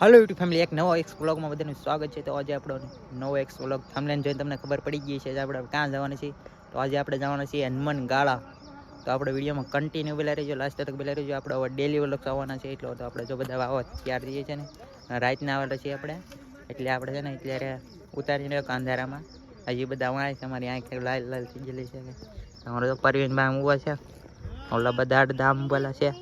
હાલો YouTube family એક નવો x વ્લોગમાં બધાનું સ્વાગત છે. તો આજે આપણો નવો એક્સ વ્લોગ થમલેન જોઈને તમને ખબર પડી ગઈ છે આપણે ક્યાં જવાના છીએ. તો આજે આપણે જવાના છીએ હનુમાન ગાળા. તો આપણે વિડીયોમાં કન્ટિન્યુ બેલા રહીજો. લાસ્ટ તક બેલા રહીજો. આપણે હવે ડેલી વ્લોગ આવવાના છે. એટલો તો આપણે જો બધા આવો તૈયાર થઈએ છે ને રાતના આવેલા છીએ આપણે. એટલે આપણે છે ને અત્યારે ઉતારીને અંધારામાં હજી બધા વાય છે. અમારી આંખ લાલ લાલ થઈ ગયેલી છે અમારો તો પરવીનભાઈ ભાઈ છે. ઓલા બધા ધામ બોલા છે.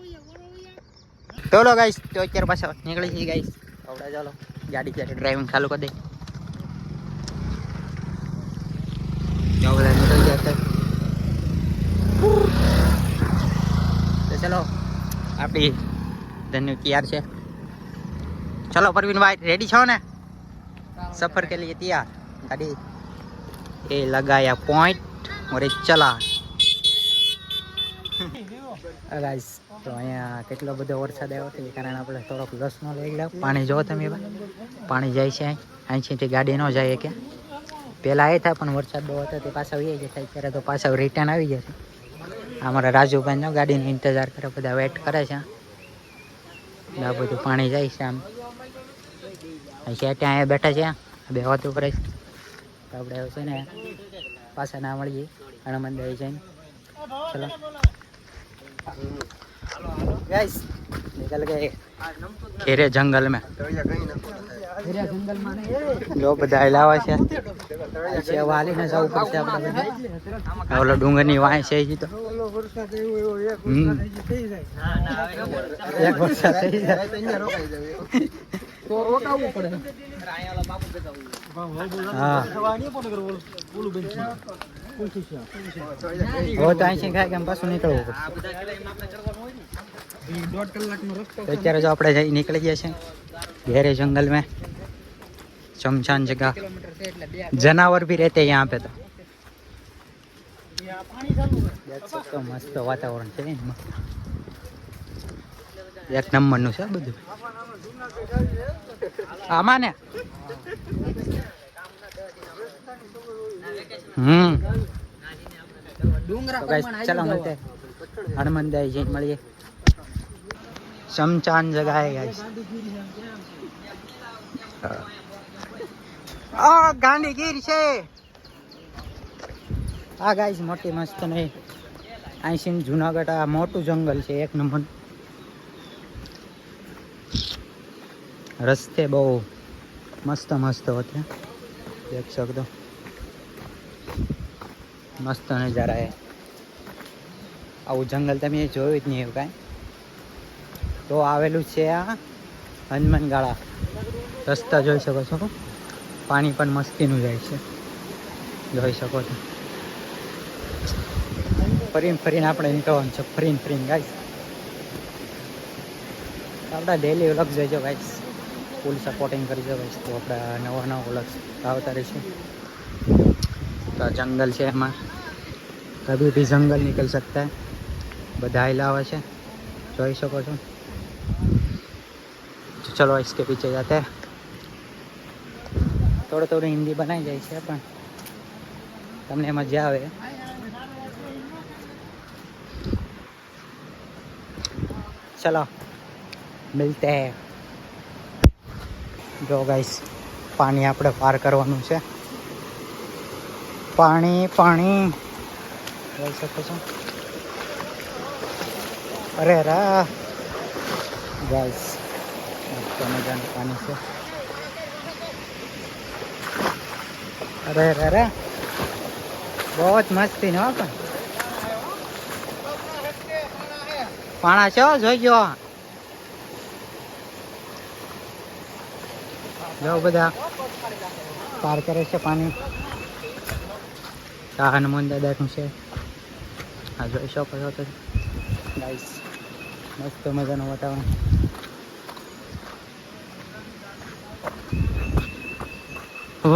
ચલો ગાઈસ તો અત્યારે પાછા નીકળી છીએ ગાઈસ આપણે ચાલો ગાડી જ્યારે ડ્રાઇવિંગ ચાલુ કરી દઈ જો બધા નીકળી ગયા છે તો ચલો આપણી ધન્યુ તૈયાર છે ચલો પરવીન ભાઈ રેડી છો ને સફર કે લીએ તૈયાર ગાડી એ લગાયા પોઈન્ટ और एक चला ગાઈસ તો અહીંયા કેટલો બધો વરસાદ આવ્યો છે, એ કારણે આપણે થોડોક લસ ન લઈ લે પાણી જોવો તમે પાણી જાય છે અહીં. અહીંથી ગાડી ન જાય કે પહેલાં એ થાય પણ વરસાદ બહુ હતો, તે પાછા જાય થાય ત્યારે તો પાછા રિટર્ન આવી જશે અમારા રાજુભાઈનો ગાડીનો ઇંતજાર કરે બધા વેટ કરે છે. આ બધું પાણી જાય છે આમ. ત્યાં અહીંયા બેઠા છે બે વાતો કરે છે તો આપણે છે ને પાછા ના મળીએ. હનુમાન દઈ જઈને. ચલો. गाइस निकल गए घेरे जंगल में घेरे जंगल में જો બધા લાવા છે છે વાલી ને જવું પડશે આપણે બધા ઓલો ડુંગર ની વાય છે ઈ તો હમ. એક વરસાદ થઈ જાય હા હવે તો અહીં કેમ પાછું નીકળવું અત્યારે જો આપણે જઈ નીકળી ગયા છે ઘેરે જંગલ મેં શમશાન જગા. જનાવર ભી રહેતે યહાં પે તો. મસ્ત વાતાવરણ છે એક નંબરનું છે બધું. આમાં ને? હમ. ચાલો મળते हैं. હનુમાન જઈને મળીએ. શમશાન જગા હે. ગાઈસ આ ગાંડી છે. આ ગાઈસ મોટી મસ્ત નહીં આઈસીન જુનાગઢ આ મોટું જંગલ છે એક નંબર. રસ્તે બહુ મસ્ત મસ્ત હતા દેખ શકતો. મસ્ત નજારા હે આવું જંગલ તમે જોયું જ નહીં એવું કાંઈ. તો આવેલું છે આ હનુમાનગાળા. રસ્તા જોઈ શકો છો. પાણી પણ મસ્તીનું જાય છે. જોઈ શકો છો. ફરીને ફરીને આપણે નીકળવાનું છે, ફરીને ફરીને ગાઈશ આપણા ડેલી વ્લોગ જોઈજો ગાઈસ ફૂલ સપોર્ટિંગ કરજો ગાઈસ તો આપણા નવા નવા વ્લોગ આવતા રહીશું. તો જંગલ છે એમાં. કભી ભી જંગલ નીકળ सकता है બધા इलावा છે જોઈ શકો છો तो चलो इसके पीछे जाते हैं થોડું થોડું હિન્દી બનાવી જાય છે પણ તમને મજા આવે ચલો મિલતે હૈ જો ગાઈસ પાણી આપણે પાર કરવાનું છે પાણી પાણી અરે રા ગાઈસ પાણી છે. અરે અરે અરે. બહુ જ મસ્તી ને પણ. પાણા છે? જોઈ ગયો. જો બધા. પાર કરે છે પાણી. હનુમાન દાદાનું છે. આ જોઈ શકો છો તો ગાઈસ મસ્ત મજાનું વાતાવરણ.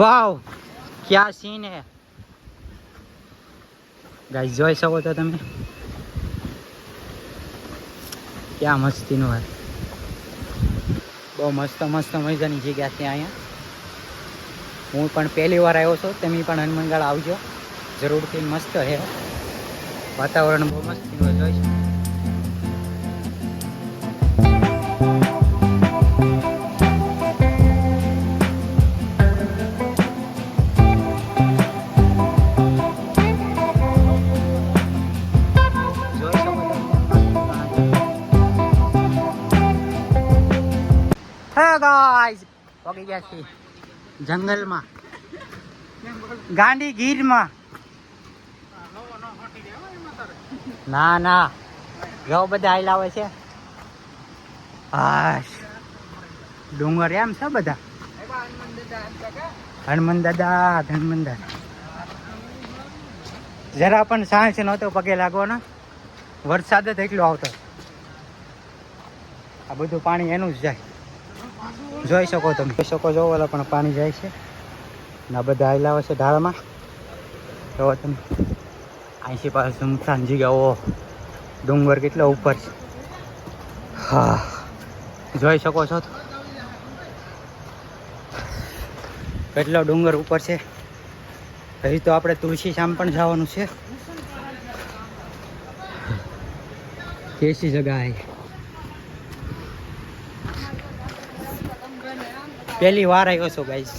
વાવ ક્યાં સીન હે? ગાઈસ જોઈ શકો છો તમે? ક્યાં મસ્તીનું હે બહુ મસ્ત મસ્ત મજાની જગ્યા છે અહીંયા. હું પણ પહેલી વાર આવ્યો છું તમે પણ હનુમાનગઢ આવજો. જરૂરથી મસ્ત છે વાતાવરણ બહુ મસ્ત જોઈ શકો ગાઈઝ છે જંગલમાં. ગાંડી ગીરમાં ના ના. જો બધા આવે છે. હાશ ડુંગર એમ છે બધા? હનુમાન દાદા હનુમાન દાદા જરા પણ સાંજ નહોતો પગે લાગવાનો. વરસાદ જ એટલો આવતો. આ બધું પાણી એનું જ જાય. જોઈ શકો તમે. જોઈ શકો છો, ઓલા પણ પાણી જાય છે. ના બધા આયલા છે ઢાળમાં. જો તમે. અહીંથી પાસે સાંજી ગયો ડુંગર કેટલો ઉપર છે. હા. જોઈ શકો છો કેટલો ડુંગર ઉપર છે. હજી તો આપણે તુલસી શામ પણ જવાનું છે. કેસી જગા હે પહેલી વાર આવ્યો છો ગાઈસ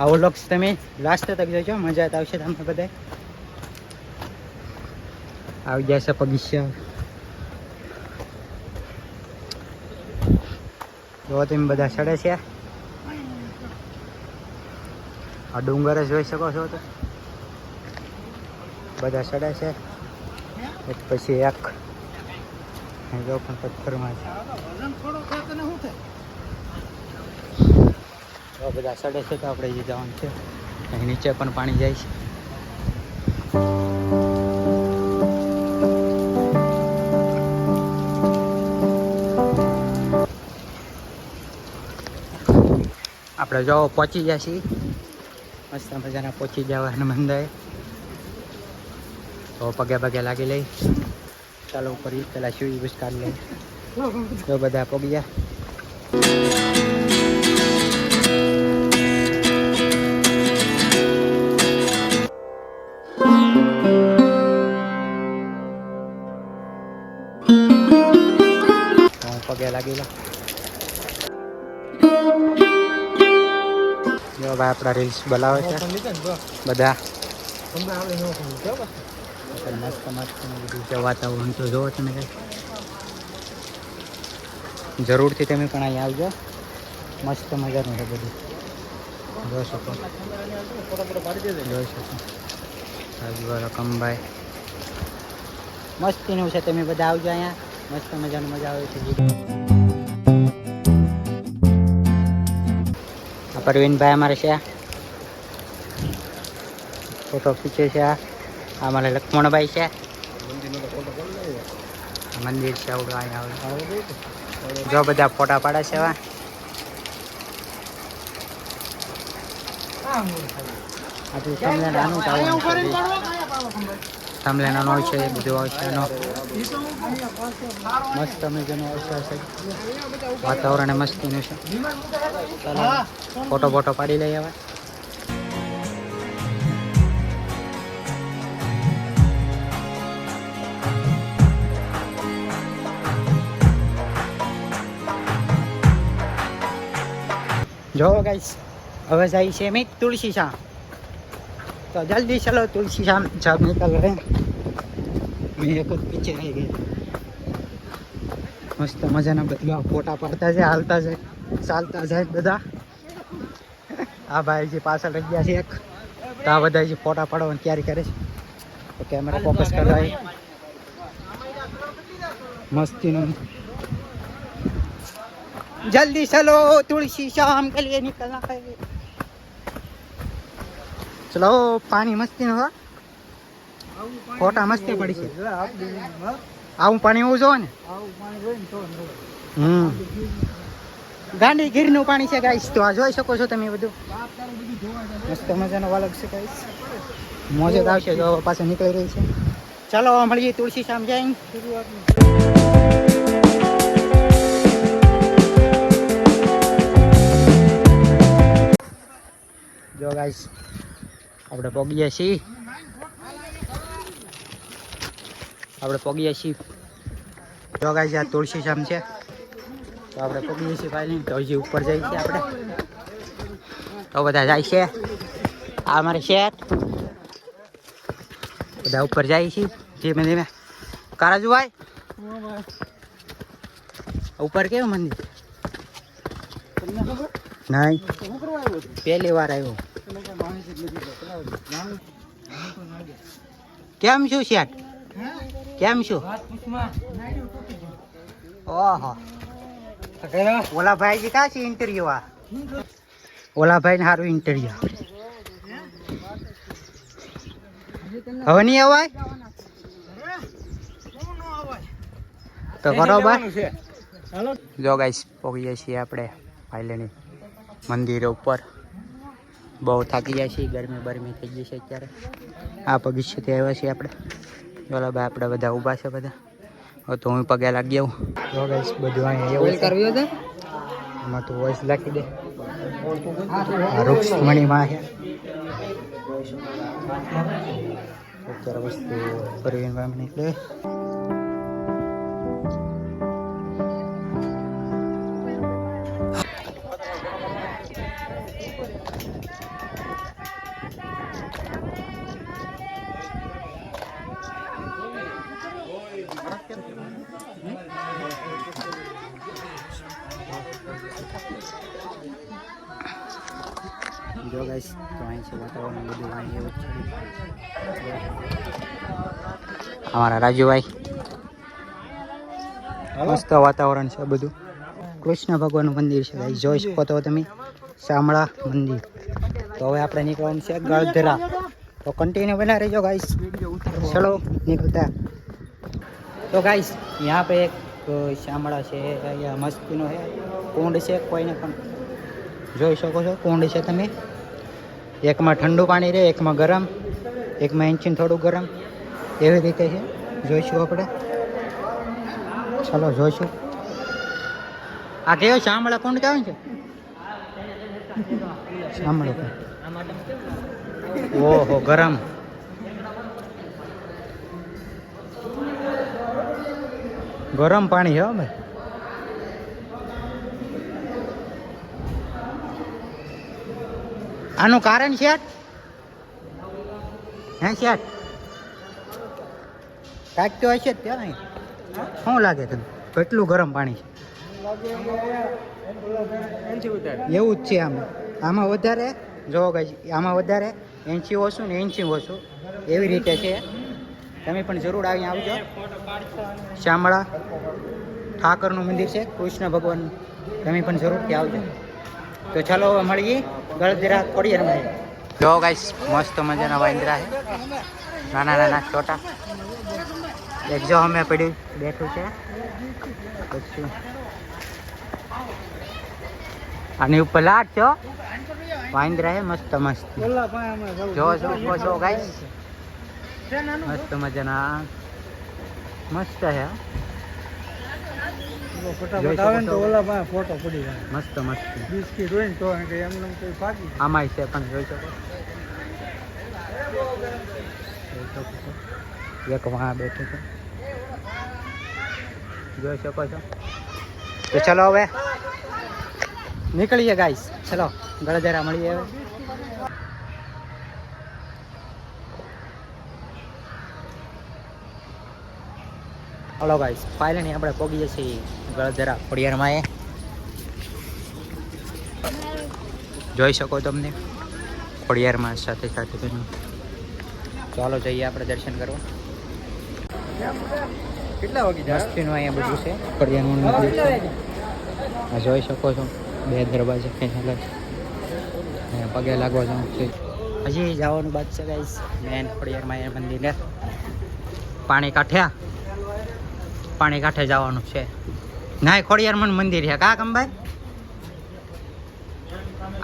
આવો લક્ષ તમે લાસ્ટ તક જોજો, મજા આવશે તમને બધા આવી ગયા છે બગીચા જો તમે બધા ચડે છે? આ ડુંગર જ જોઈ શકો છો તો. બધા ચડે છે. એક પછી એક. પણ પથ્થરમાં છે. બધા સડે છે તો આપણે જે જવાનું છે. અહીં નીચે પણ પાણી જાય છે. આપણે જો પહોંચી ગયા છીએ. મસ્ત મજાના પહોંચી ગયા હનુમંદાએ તો પગે પગે લાગી લઈ. ચાલો ઉપર પેલા શિવ બુશ લઈ. તો બધા પગી આપણા રીલ્સ બોલાવે છે. બધા. મસ્ત મસ્ત છે વાતાવરણ તો જોવો તમે જરૂરથી તમે પણ અહીંયા આવજો. મસ્ત મજાનું છે બધું. જોઈ શકો. જોઈ શકો. આજુબાજુ કંબાઈ મસ્તીનું છે તમે બધા આવજો અહીંયા. મસ્ત મજાનું મજા આવે છે. પરવીનભાઈ અમારે છે. ફોટો ખીચે છે અમારે લક્ષ્મણભાઈ છે. મંદિર છે અહીંયા જો બધા ફોટા પાડે છે હવે આપણું સમલે નાનું નાનો હોય છે બધું છે, એનો મસ્ત મજાનું આવશે હશે વાતાવરણ મસ્તીનું છે. ચાલો, ફોટો ફોટો પાડી લઈએ હવે. જો ગાઈસ હવે જાય છે મેં તુલસી શામ તો જલ્દી ચલો તુલસી શામ જબ નિકલ રહે મેં એક જ પીછે રહી ગઈ મસ્ત મજાના બધા ફોટા પાડતા છે હાલતા છે ચાલતા જાય બધા આ ભાઈ જે પાછળ રહી ગયા છે એક તો આ બધા જે ફોટા પાડવાની તૈયારી કરે છે તો કેમેરા ફોકસ કરવા આવી મસ્તીનું जल्दी चलो तुलसी शाम के लिए निकलना है ચલો, પાણી મસ્તી નો ફોટા મસ્તી પડી છે. આવું પાણી હોવું જોવે ને? હમ. ગાંડી ગીરનું પાણી છે ગાઈસ તો આ જોઈ શકો છો તમે બધું. મસ્ત મજાનો વાલક છે ગાઈસ મોજે આવશે જો પાછો નીકળી રહી છે. ચાલો, મળીએ તુલસી શામ જાય જો ગાઈસ આપણે પગીએ છીએ. આપણે પગીએ છીએ. જોગાઈ આ તુલસી શામ છે. તો આપણે પગીએ છીએ ભાઈ તો હજી ઉપર જઈએ છીએ આપણે. તો બધા જાય છે. આ અમારે શેઠ. બધા ઉપર જાય છે. ધીમે ધીમે. કારાજુભાઈ? ઉપર કેવું મંદિર? નહીં પહેલી વાર આવ્યો. કેમ છું શેઠ? કેમ છું? ઓહો. ઓલા ભાઈજી કા છે ઇન્ટરવ્યુ આ? ઓલા ભાઈ સારું ઇન્ટરવ્યુ હવે નહીં અવાય? તો બરોબર. જો ગાઈસ પહોંચીએ છીએ આપણે. પાયલેની મંદિર ઉપર. બહુ થાકી જાય છે ગરમી બરમી થઈ ગઈ છે અત્યારે. આ પગીચેથી આવ્યા છીએ આપણે. ચાલો ભાઈ આપણે બધા ઊભા છે બધા. તો હું પગે લાગી આવું જો ગાઈસ બધું અહીંયા એવું કરવી હતું એમાં તું વોઇસ લખી દે. રૂક્ષ્મણીમાં છે. અત્યારે વસ્તુ પરવીન નીકળે. જો ગાઈસ તો અહીં છે વાતાવરણ બધું અહીં એવું જ છે અમારા રાજુભાઈ મસ્ત વાતાવરણ છે બધું કૃષ્ણ ભગવાનનું મંદિર છે ગાઈસ જોઈ શકો તો તમે શામળા મંદિર તો હવે આપણે નીકળવાનું છે ગળધરા તો કન્ટિન્યુ બના રહેજો ગાઈસ ચલો નીકળતા તો ગાઈસ यहाँ पे એક અ, શામળા છે અહીંયા મસ્તીનો છે કુંડ છે કોઈને પણ જોઈ શકો છો કુંડ છે તમે એકમાં ઠંડુ પાણી રહે, એકમાં ગરમ, એકમાં ઇંચીને થોડું ગરમ. એવી રીતે છે. જોઈશું આપણે. ચાલો, જોઈશું. આ કયો શામળા કુંડ કહેવાય છે? શામળા ઓહો, ગરમ. ગરમ પાણી છે ભાઈ. આનું કારણ શેઠ હે શેઠ? કાચતો હશે ત્યાં શું લાગે તને? કેટલું ગરમ પાણી છે? એવું જ છે આમાં. આમાં વધારે? જો આમાં વધારે? એંચી ઓછું ને એંચી ઓછું એવી રીતે છે. તમે પણ જરૂર આવી આવજો. શામળા ઠાકરનું મંદિર છે. કૃષ્ણ ભગવાનનું. તમે પણ જરૂરથી આવજો. તો ચાલો હવે મળીએ. ગળદરા ખોડિયારમાં જો ગાઈસ મસ્ત મજાના વાંદરા છે. નાના નાના છોટા. એક જો અમે પડી બેઠું છે. પછી આની ઉપર લાટ છો વાંદરા છે, મસ્ત મસ્ત. જો જો જો ગાઈસ મસ્ત મજાના. મસ્ત હો. જો ફટાફટ આવે ને તો ઓલા પાસે ફોટો પડી જાય. મસ્ત મસ્ત. બિસ્કીટ હોય ને તો એમને કોઈ ભાગી જાય. છે પણ જોઈ શકો જોઈ શકો છો. એક વાં બેઠું છે. જોઈ શકો છો. તો ચલો હવે. નીકળીએ ગાઈસ ચલો ગળધરા મળીએ હવે. હલો ગાઈસ ફાઇનલી આપણે પહોંચીએ છીએ ગળધરા ખોડિયારમાં એ. જોઈ શકો તમને ખોડિયારમાં સાથે સાથે તેનું ચાલો જઈએ આપણે દર્શન કરવા. કેટલા વાગી મસ્તીનું અહીંયા બધું છે ખોડિયારનું આ જોઈ શકો છો બે દરવાજા ખેંચેલા છે પગે લાગવા જવું છે. હજી જવાનું બાદ છે ગાઈસ મેન ખોડિયારમાં એ મંદિરે પાણી કાંઠ્યા પાણી કાંઠે જવાનું છે. નાય ખોડિયાર મન મંદિર છે. કા કંભાઈ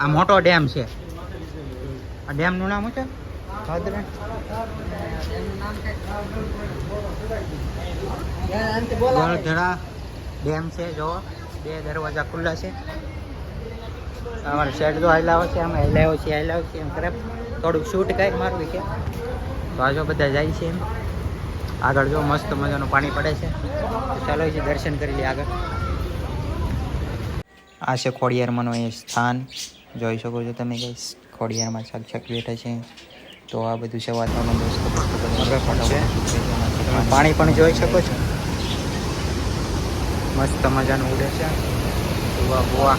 આ મોટો ડેમ છે. આ ડેમનું નામ શું છે? ગળધડા ડેમ છે જો બે દરવાજા ખુલ્લા છે. અમારે શેડ તો હલાવો છે, અમે હલાવો છીએ હલાવો છે, એમ કરે. થોડુંક શૂટ કંઈક મારવી છે. તો આજો બધા જાય છે એમ. આગળ જો મસ્ત મજાનું પાણી પડે છે. તો ચાલો છે દર્શન કરી લઈએ આગળ. આ છે ખોડિયારમાંનું એ સ્થાન. જોઈ શકો છો તમે કઈ ખોડિયારમાં છાક બેઠા છે. તો આ બધું છે વાતાવરણ દોસ્તો પાણી પણ જોઈ શકો છો. મસ્ત મજાનું ઉડે છે. વાહ ગોવા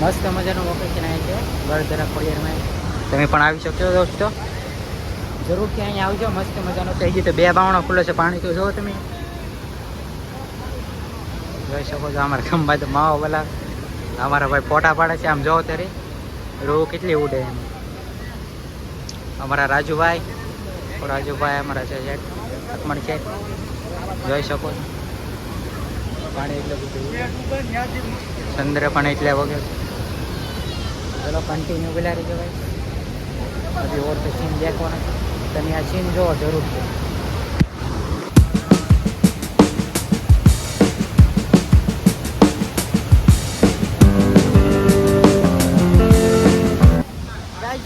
મસ્ત મજાનું લોકેશન આવે છે. વડોદરા ખોડિયારમાં. તમે પણ આવી શકશો દોસ્તો? જરૂરથી અહીંયા આવજો, મસ્ત મજાનો થઈ ગયું તો બે બાવણો ખુલ્લો છે, પાણી તો જોવો તમે. જોઈ શકો છો અમારા ખંભા તો માવો બોલા અમારા ભાઈ ફોટા પાડે છે, આમ જોવો ત્યારે. રૂ કેટલી ઉડે એમ. અમારા રાજુભાઈ. રાજુભાઈ અમારા છે અકમણ છે. જોઈ શકો છો. પાણી એટલે બધું ચંદ્ર પણ એટલે વગર. ચલો કન્ટિન્યુ પેલા રહેજો ભાઈ ઓર તો સીન દેખવાના તમે આ સીન જોવો જરૂર. છે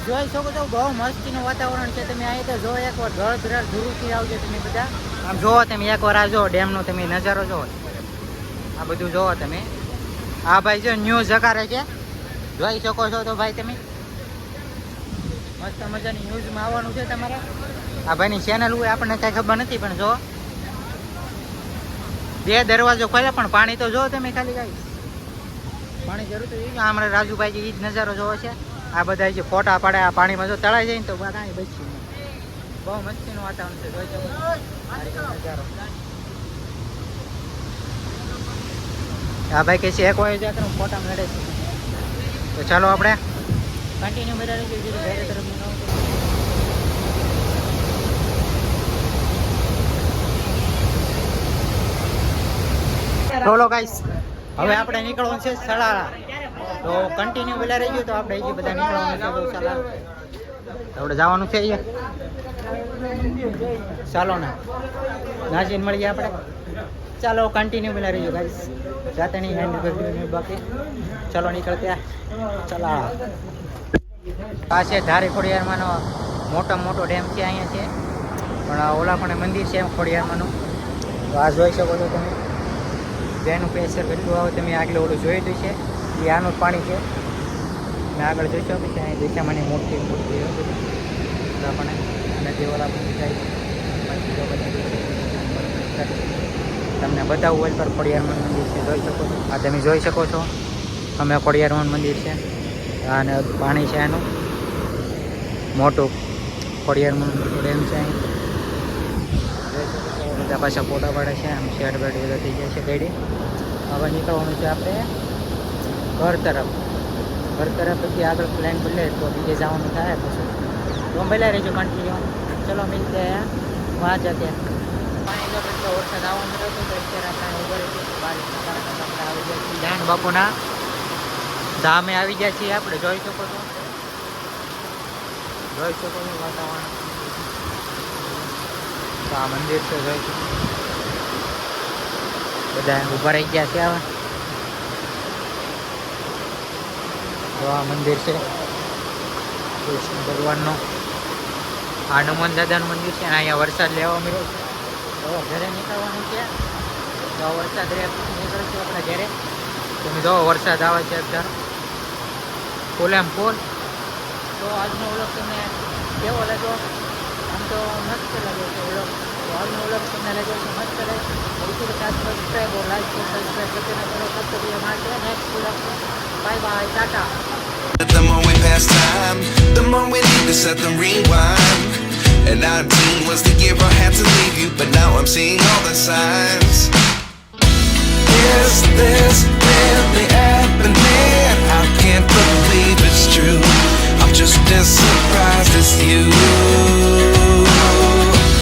જોઈ શકો છો, બહુ મસ્તીનું વાતાવરણ છે. તમે અહીં તો જો એકવાર ઘર ઘર જરૂરથી આવજો તમે બધા. આમ જોવો તમે એકવાર આવજો ડેમનો તમે નજારો જોવો આ બધું જોવો તમે. આ ભાઈ જો ન્યૂઝ જકારે છે. જોઈ શકો છો તો ભાઈ તમે. મસ્ત મજાની ન્યૂઝમાં આવવાનું છે તમારે. આ ભાઈની ચેનલ હોય, આપણને કાંઈ ખબર નથી, પણ જો. બે દરવાજો ખોલ્યા, પણ પાણી તો જો તમે ખાલી કાંઈ પાણી જરૂર તો હમણાં રાજુભાઈ એ જ નજારો જોવો છે. આ બધા જે ફોટા પાડે, આ પાણીમાં જો તળાઈ જાય ને તો કાંઈ બચી નહીં બહુ મસ્તીનું વાતાવરણ છે, જોઈ શકો નજારો. આ ભાઈ કે છે, એક વાગે જાય તો ફોટા મળે છે. તો ચાલો આપણે. કન્ટિન્યુ બધા જે ઘરે તરફ બોલો ગાઈસ હવે આપણે નીકળવાનું છે સલાળા તો કન્ટિન્યુ પેલા રહી ગયું તો આપણે અહીંથી બધા નીકળવાનું છે તો આપણે જવાનું છે અહીંયા. ચાલો ને. નાસીને મળીએ આપણે. ચાલો કન્ટિન્યુ પેલા ગયું ગાઈસ જાતે નહીં હેન્ડ બાકી. ચાલો, નીકળતા ચલા આ છે ધારી ખોડિયારમાંનો મોટો મોટો ડેમ છે અહીંયા છે. પણ ઓલા પણ મંદિર છે એમ ખોડિયારમાંનું. તો આ જોઈ શકો છો તમે. જેનું પ્રેશર કેટલું આવે તમે આગળ ઓલું જોઈ લીધું છે. એ આનું જ પાણી છે. મેં આગળ જોઈ શકો છો અહીં દિશામાંની મોટી મોટી એ અને નદી ઓલા પણ જો બધા તમને બતાવવું હોય પર ખોડિયારમન મંદિર છે. જોઈ શકો છો. આ તમે જોઈ શકો છો. અમે ખોડિયારમન મંદિર છે. અને પાણી છે એનું. મોટું. ખોડિયારમન ડેમ છે બધા પાછા ફોટા પાડે છે આમ શેડ બેડ બધા થઈ જાય છે ગઈડી હવે નીકળવાનું છે આપણે ઘર તરફ. ઘર તરફ પછી આગળ પ્લાન બદલે તો બીજે જવાનું થાય પછી. તો પહેલાં રહેજો કન્ટિન્યુ ચલો મિલતે વहाँ જાતે પાણી જો કેટલો વરસાદ આવવાનો હતો, તો અત્યારે આપણે ઊભા રહી છીએ બારિશના કારણે આપણે આવી જાય છીએ. બાપુના. ધામે આવી ગયા છીએ આપણે, જોઈ શકો છો. જોઈ શકો છો વાતાવરણ. તો આ મંદિર છે, જોઈ શકો બધા ઊભા રહી ગયા છે હવે. તો આ મંદિર છે, કૃષ્ણ ભગવાનનો. હનુમાન દાદાનું મંદિર છે, અને અહીંયા વરસાદ લેવા મળ્યો છે. ઘરે નીકળવાનું છે. તો વરસાદ રે નીકળશું આપણે ઘરે. તમે જો વરસાદ આવે છે અત્યારે. ફૂલેમ ફૂલ તો આજનો વ્લોગ તમને કેવો લાગ્યો આમ તો મસ્ત લાગ્યો છે વ્લોગ તો આજનો વ્લોગ તમને લાગ્યો છે મસ્ત લાગે સૌથી ખાસ subscribe or like or subscribe કરીને કરો સબસ્ક્રાઈબ માટે નેક્સ્ટ વ્લોગ બાય બાય ટાટા The more we pass time, the more we need to set the rewind. And 19 was the year I had to leave you, but now I'm seeing all the signs. Is this really happening. I can't believe it's true. I'm just as surprised as you.